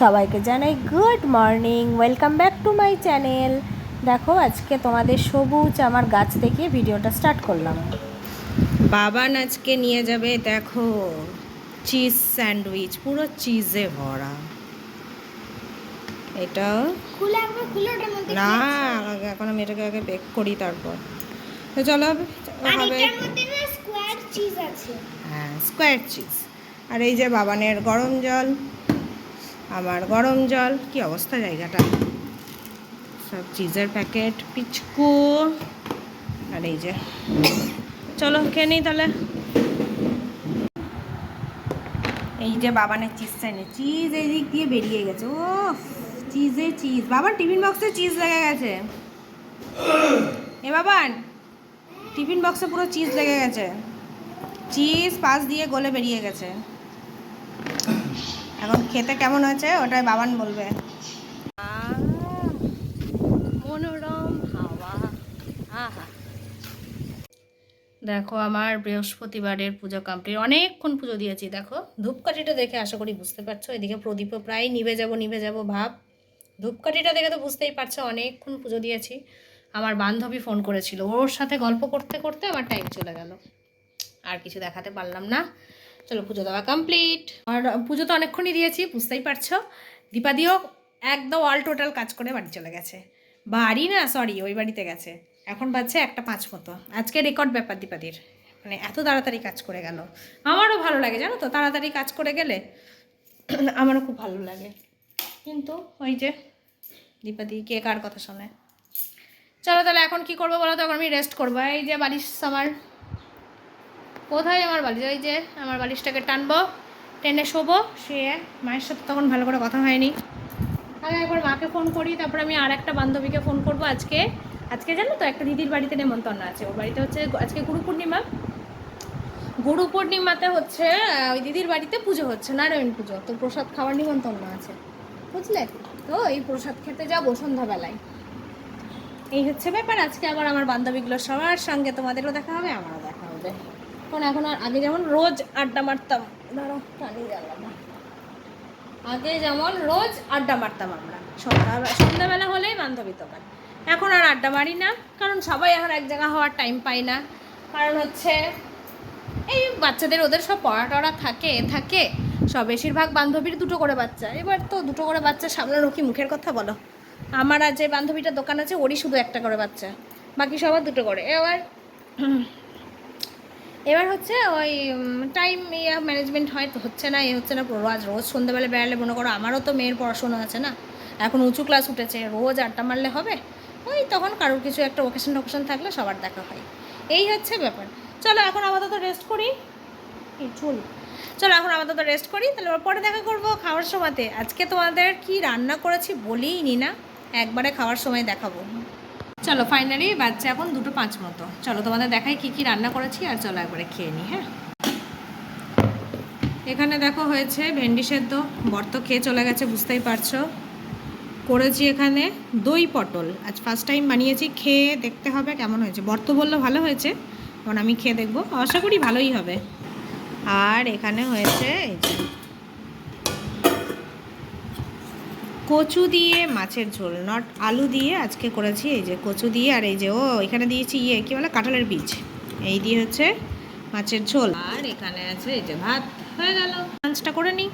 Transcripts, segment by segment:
সবাইকে জানাই good morning welcome back to my channel. দেখো আজকে তোমাদের সবুজ আমার গাছ থেকে ভিডিওটা স্টার্ট করলাম। বাবান আজকে নিয়ে যাবে দেখো চিজ স্যান্ডউইচ পুরো চিজে ভরা। এটা না আগে এখন আমি এটাকে আগে বেক করি তারপর। তো চলো হবে? এটার মধ্যে না স্কোয়ার চিজ আছে। হ্যাঁ স্কোয়ার চিজ আর এই যে বাবানের গরম জল। আমার গরম জল, কি অবস্থা জায়গাটা? সব চিজের প্যাকেট পিচকু। আর এই যে, চলো খেয়ে নিই তাহলে। এই যে বাবানের চিজ চাইনে চিজ এই দিক দিয়ে বেরিয়ে গেছে ও চিজে চিজ বাবার টিফিন বক্সে চিজ লেগে গেছে। এ বাবান টিফিন বক্সে পুরো চিজ লেগে গেছে। চিজ পাশ দিয়ে গলে বেরিয়ে গেছে। এখন খেতে কেমন হয়েছে? ওটাই বাবান বলবে। মনোরম হাওয়া। আহা। দেখো আমার বৃহস্পতিবারের পুজো কমপ্লিট অনেকক্ষণ পুজো দিয়েছি দেখো। ধূপকাঠিটা দেখে আশা করি বুঝতে পারছ। এদিকে প্রদীপও প্রায় নিভে যাব নিভে যাব ভাব। ধূপকাঠিটা দেখে তো বুঝতেই পারছ অনেকক্ষণ পুজো দিয়েছি। আমার বান্ধবী ফোন করেছিল। ওর সাথে গল্প করতে করতে আমার টাইম চলে গেল। আর কিছু দেখাতে পারলাম না। চলো পুজো দেওয়া কমপ্লিট আর পুজো তো অনেকক্ষণই দিয়েছি, বুঝতেই পারছ। দীপাদিও একদম অল টোটাল কাজ করে বাড়ি চলে গেছে। বাড়ি না সরি ওই বাড়িতে গেছে। এখন বাজছে একটা পাঁচ মতো। আজকে রেকর্ড ব্যাপার দীপাদির। মানে এত তাড়াতাড়ি কাজ করে গেল। আমারও ভালো লাগে, জানো তো, তাড়াতাড়ি কাজ করে গেলে আমারও খুব ভালো লাগে। কিন্তু ওই যে দীপাদি কে কার কথা শোনে? চলো তাহলে এখন কি করব বলো তো? এখন আমি রেস্ট করব। এই যে বাড়ির আমার কোথায় আমার বালিশ? ওই যে আমার বালিশটাকে টানবো, টেনে শোবো। শুয়ে মায়ের সাথে তখন ভালো করে কথা হয়নি। আমি একবার মাকে ফোন করি, তারপর আমি আর একটা বান্ধবীকে ফোন করব আজকে। আজকে জানো তো, একটা দিদির বাড়িতে নেমন্তন্ন আছে। ওর বাড়িতে হচ্ছে আজকে গুরু পূর্ণিমা। গুরু পূর্ণিমাতে হচ্ছে ওই দিদির বাড়িতে পুজো হচ্ছে, নারায়ণ পুজো। তো প্রসাদ খাওয়ার নিমন্ত্রণ আছে। বুঝলে? তো এই প্রসাদ খেতে যাব সন্ধ্যাবেলায়। এই হচ্ছে ব্যাপার। আজকে আবার আমার বান্ধবীগুলো সবার সঙ্গে তোমাদেরও দেখা হবে, আমারও দেখা হবে। কারণ এখন আর আগে যেমন রোজ আড্ডা মারতাম, ধরো টানি না। আগে যেমন রোজ আড্ডা মারতাম আমরা, সন্ধ্যা, সন্ধ্যাবেলা হলেই বান্ধবী দোকান এখন আর আড্ডা মারি না, কারণ সবাই এখন এক জায়গা হওয়ার টাইম পাই না। কারণ হচ্ছে, এই বাচ্চাদের, ওদের সব পড়া টড়া থাকে থাকে। সব বেশিরভাগ বান্ধবীর দুটো করে বাচ্চা। এবার তো দুটো করে বাচ্চা সামলানো কি মুখের কথা বলো? আমার আর যে বান্ধবীটার দোকান আছে, ওরই শুধু একটা করে বাচ্চা। বাকি সবার দুটো করে। এবার এবার হচ্ছে ওই টাইম ইয়া ম্যানেজমেন্ট হয়, তো হচ্ছে না, এ হচ্ছে না রোজ রোজ সন্ধ্যেবেলা বেড়ালে মনে করো আমারও তো মেয়ের পড়াশোনা আছে না, এখন উঁচু ক্লাস উঠেছে, রোজ আড্ডা মারলে হবে, ওই তখন কারোর কিছু একটা ওকেশন টোকেশন থাকলে সবার দেখা হয়, এই হচ্ছে ব্যাপার, চলো এখন আপাতত রেস্ট করি চুল, চলো এখন আপাতত রেস্ট করি, তাহলে পরে দেখা করব খাওয়ার সময়তে, আজকে তোমাদের কি রান্না করেছি বলিই নি না, একবারে খাওয়ার সময় দেখাবো। চলো ফাইনালি বাচ্চা এখন দুটো পাঁচ মতো। চলো, তোমাদের দেখাই কি কি রান্না করেছি আর চলো একবারে খেয়ে নিই হ্যাঁ? এখানে দেখো হয়েছে ভেন্ডি সেদ্ধ বর্ত খেয়ে চলে গেছে, বুঝতেই পারছ। করেছি এখানে দই পটল। আজ ফার্স্ট টাইম বানিয়েছি, খেয়ে দেখতে হবে কেমন হয়েছে। বর্ত বলল ভালো হয়েছে কারণ আমি খেয়ে দেখব। আশা করি ভালোই হবে। আর এখানে হয়েছে এই যে কচু দিয়ে মাছের ঝোল নট আলু দিয়ে। আজকে করেছি এই যে কচু দিয়ে আর এই যে, ও, এখানে দিয়েছি ইয়ে কী বলে, কাঁঠালের বীজ। এই দিয়ে হচ্ছে মাছের ঝোল। আর এখানে আছে এই যে ভাত, হয়ে গেল। লাঞ্চটা করে নিই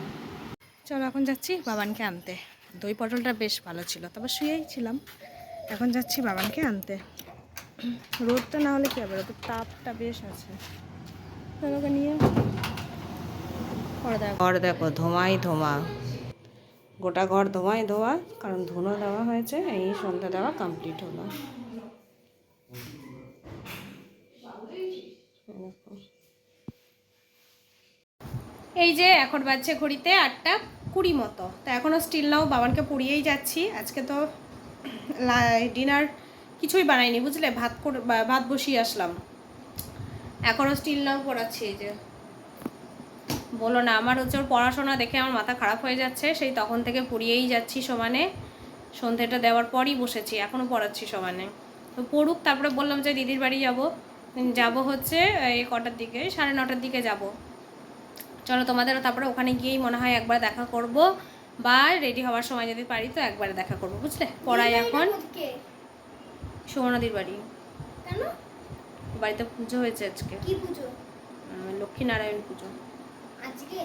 চলো, এখন যাচ্ছি বাবানকে আনতে। দই পটলটা বেশ ভালো ছিল, তবে শুয়েই ছিলাম। এখন যাচ্ছি বাবানকে আনতে। রোদটা না হলে কী হবে? রোদের তাপটা বেশ আছে। নিয়ে ঘর দেখো, ধোঁয়াই ধোঁয়া। গোটা ঘর ধোঁয়াই ধোয়া, কারণ ধুনো দেওয়া হয়েছে, এই সন্ধ্যা দেওয়া কমপ্লিট হলো। এই যে এখন বাজছে ঘড়িতে আটটা কুড়ি মতো। তা এখনও স্টিল নাও, বাবানকে পুড়িয়েই যাচ্ছি। আজকে তো ডিনার কিছুই বানাইনি, বুঝলে? ভাত করে ভাত বসিয়ে আসলাম। এখনও স্টিল নাও পড়াচ্ছি এই যে। বলো না আমার হচ্ছে ওর পড়াশোনা দেখে আমার মাথা খারাপ হয়ে যাচ্ছে সেই তখন থেকে পড়িয়েই যাচ্ছি সমানে। সন্ধ্যেটা দেওয়ার পরই বসেছি এখনও পড়াচ্ছি সমানে। তো পড়ুক তারপরে বললাম যে দিদির বাড়ি যাব। যাব হচ্ছে এই কটার দিকে সাড়ে নটার দিকে যাব। চলো তোমাদেরও তারপরে ওখানে গিয়েই মনে হয় একবার দেখা করব বা রেডি হওয়ার সময় যদি পারি তো একবারে দেখা করব বুঝলে? পড়াই এখন সুমনাদির বাড়ি। কেন? বাড়িতে পুজো হয়েছে আজকে। কি পুজো? লক্ষ্মীনারায়ণ পুজো। আজকে?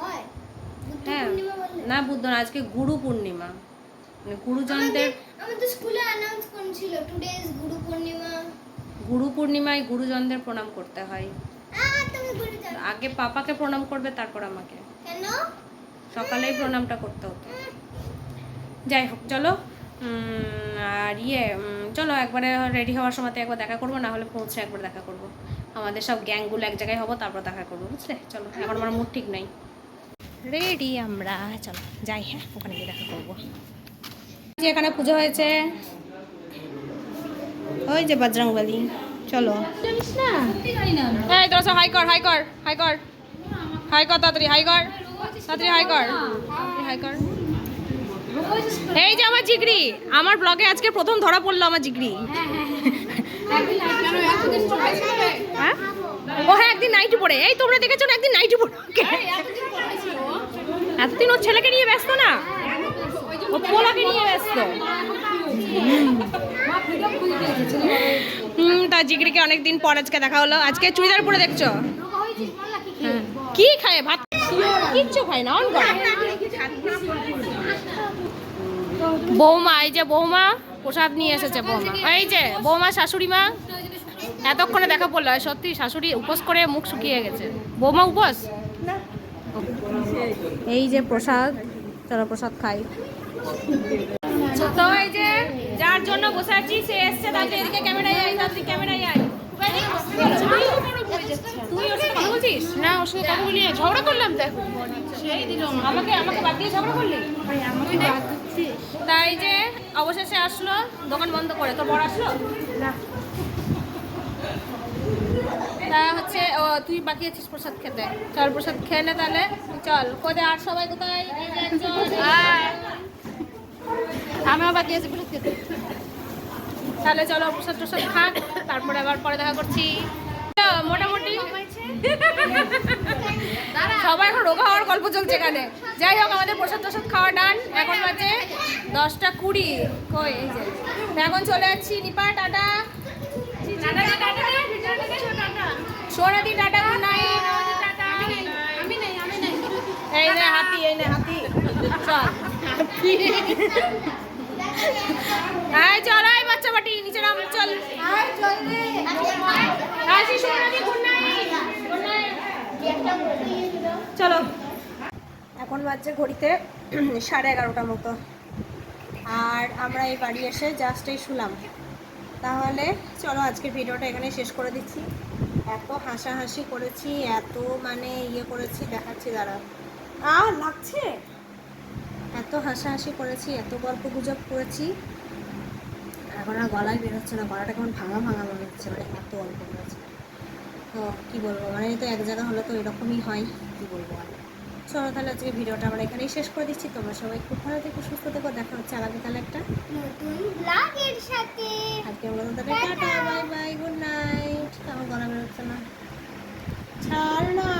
হয়? হ্যাঁ। না বুদ্ধ না আজকে গুরু পূর্ণিমা। মানে গুরুজনদের আমাদের স্কুলে অ্যানাউন্স করেছিল টুডে ইজ গুরু পূর্ণিমা। গুরু পূর্ণিমায় গুরুজনদের প্রণাম করতে হয়। আগে পাপাকে প্রণাম করবে তারপর আমাকে। কেন? সকালেই প্রণামটা করতে হতো। যাই হোক চলো। আর ইয়ে চলো একবারে রেডি হওয়ার সময় একবার দেখা করব না হলে পৌঁছে একবার দেখা করব। আমাদের সব গ্যাংগুলো এক জায়গায় হব তারপর দেখা করব বুঝলে? চলো এখন আমার মুড ঠিক নাই। রেডি আমরা চলো যাই হ্যাঁ ওখানে গিয়ে দেখা করব। যে এখানে পুজো হয়েছে। ওই যে বজরংবলী চলো। এই তোরা সব হাই কর হাই কর হাই কর। হাই কর তাড়াতাড়ি হাই কর। তাড়াতাড়ি হাই কর। হাই কর। এই যে আমার জিগরি আমার ব্লগে আজকে প্রথম ধরা পড়ল আমার জিগরি। হ্যাঁ? ও হ্যাঁ একদিন নাইটি পরে এই তোমরা দেখেছ না, একদিন নাইটি পরে এতদিন ওর ছেলেকে নিয়ে ব্যস্ত না? ও পোলাকে নিয়ে ব্যস্ত। হুম, তা জিগরিকে অনেকদিন পর আজকে দেখা হলো। আজকে চুড়িদার পরে দেখছ। কি খায়? ভাত? কিচ্ছু খায় না, অন বৌমা, এই যে বৌমা। প্রসাদ নিয়ে এসেছে বৌমা। এই যে বৌমা শাশুড়ি মা এতক্ষণে দেখা পড়ল সত্যি শাশুড়ি উপোস করে মুখ শুকিয়ে গেছে। বৌমা উপোস? এই যে প্রসাদ চলো প্রসাদ খাই। তো এই যে যার জন্য বসে আছি সে এসছে তাদের এদিকে ক্যামেরায় তাদের ক্যামেরায় আয়। তুই ওর সাথে কথা বলছিস? না ওর সাথে কথা বলি ঝগড়া করলাম তো সেই দিল আমাকে। আমাকে বাদ দিয়ে ঝগড়া করলি? তাই যে অবশেষে আসলো দোকান বন্ধ করে। তোর বড় আসলো? না। তা হচ্ছে ও তুই বাকি আছিস প্রসাদ খেতে। চল প্রসাদ খেয়ে নে তাহলে। চল কোথায়? আর সবাই কোথায়? আমার বাকি আছে বলে খেতে। তাহলে চলো প্রসাদ প্রসাদ খাক। তারপরে আবার পরে দেখা করছি। মোটামুটি। সবাই এখন রোগা হওয়ার গল্প চলছে এখানে। যাই হোক আমাদের প্রসাদ প্রসাদ খাওয়া ডান। এখন বাজে দশটা কুড়ি। কই এই যে। এখন চলে যাচ্ছি নিপা টাটা। সোনাদি টাটা গুড নাইট। আমি নেই। এই নে হাতি এই নে হাতি। চল। এই চল আয় বাচ্চা বাটি নিচে নাম চল। আসি সোনাদি গুড নাইট। গুড নাইট চলো এখন বাজছে ঘড়িতে সাড়ে এগারোটার মতো। আর আমরা এই বাড়ি এসে জাস্ট এই শুলাম। তাহলে চলো আজকের ভিডিওটা এখানে শেষ করে দিচ্ছি। এত হাসাহাসি করেছি, এত মানে ইয়ে করেছি, দেখাচ্ছি দাঁড়া আ লাগছে? এত হাসাহাসি করেছি, এত গল্প গুজব করেছি। এখন আর গলায় বেরোচ্ছে না, গলাটা কেমন ভাঙা ভাঙা মনে হচ্ছে মানে এত গল্প করেছি তো কী বলব মানে তো এক জায়গা হলে তো এরকমই হয়, কী বলব আর। চলো তাহলে আজকে ভিডিওটা আমরা এখানেই শেষ করে দিচ্ছি। তোমরা সবাই খুব ভালো থেকো সুস্থ থেকো। দেখা হচ্ছে আগামীকাল একটা নতুন ব্লগের সাথে। আজকের মতো তাহলে tata bye bye good night. আমার গলা বেরোচ্ছে না। ছাড় না।